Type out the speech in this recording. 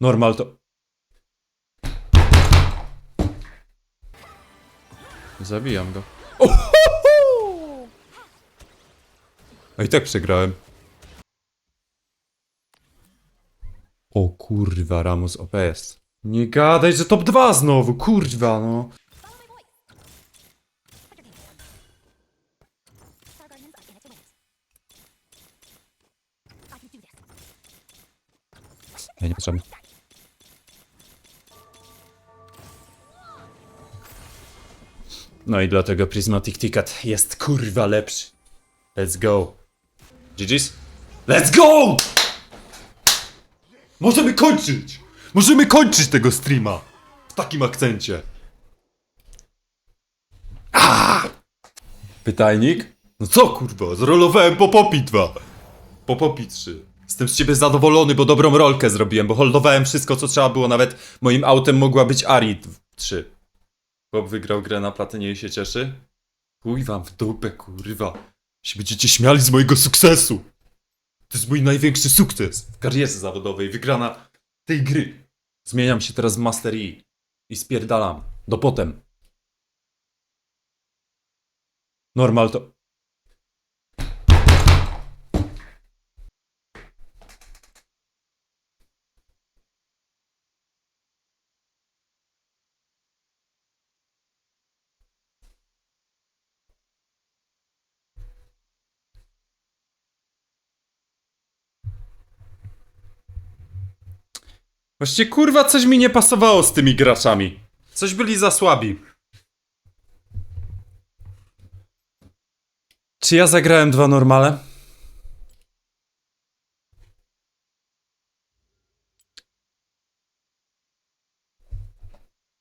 Normal to... Zabijam go. Ohoho! A i tak przegrałem. O kurwa, Ramos OPS. Nie gadaj, że top 2 znowu, kurwa no. Star Guardians of No i dlatego Prismatic Ticket jest kurwa lepszy. Let's go. GG's? Let's go! Możemy kończyć! Możemy kończyć tego streama! W takim akcencie. Ah! Pytajnik? No co kurwa, zrolowałem po popi 2. Po popi 3. Jestem z ciebie zadowolony, bo dobrą rolkę zrobiłem, bo holdowałem wszystko, co trzeba było. Nawet moim autem mogła być Ari 3. Bob wygrał grę na platynie i się cieszy? Chuj wam w dupę, kurwa. Się będziecie śmiali z mojego sukcesu. To jest mój największy sukces w karierze zawodowej, wygrana tej gry. Zmieniam się teraz w Master E i spierdalam. Do potem. Normal to... Właściwie kurwa coś mi nie pasowało z tymi graczami. Coś byli za słabi. Czy ja zagrałem dwa normale?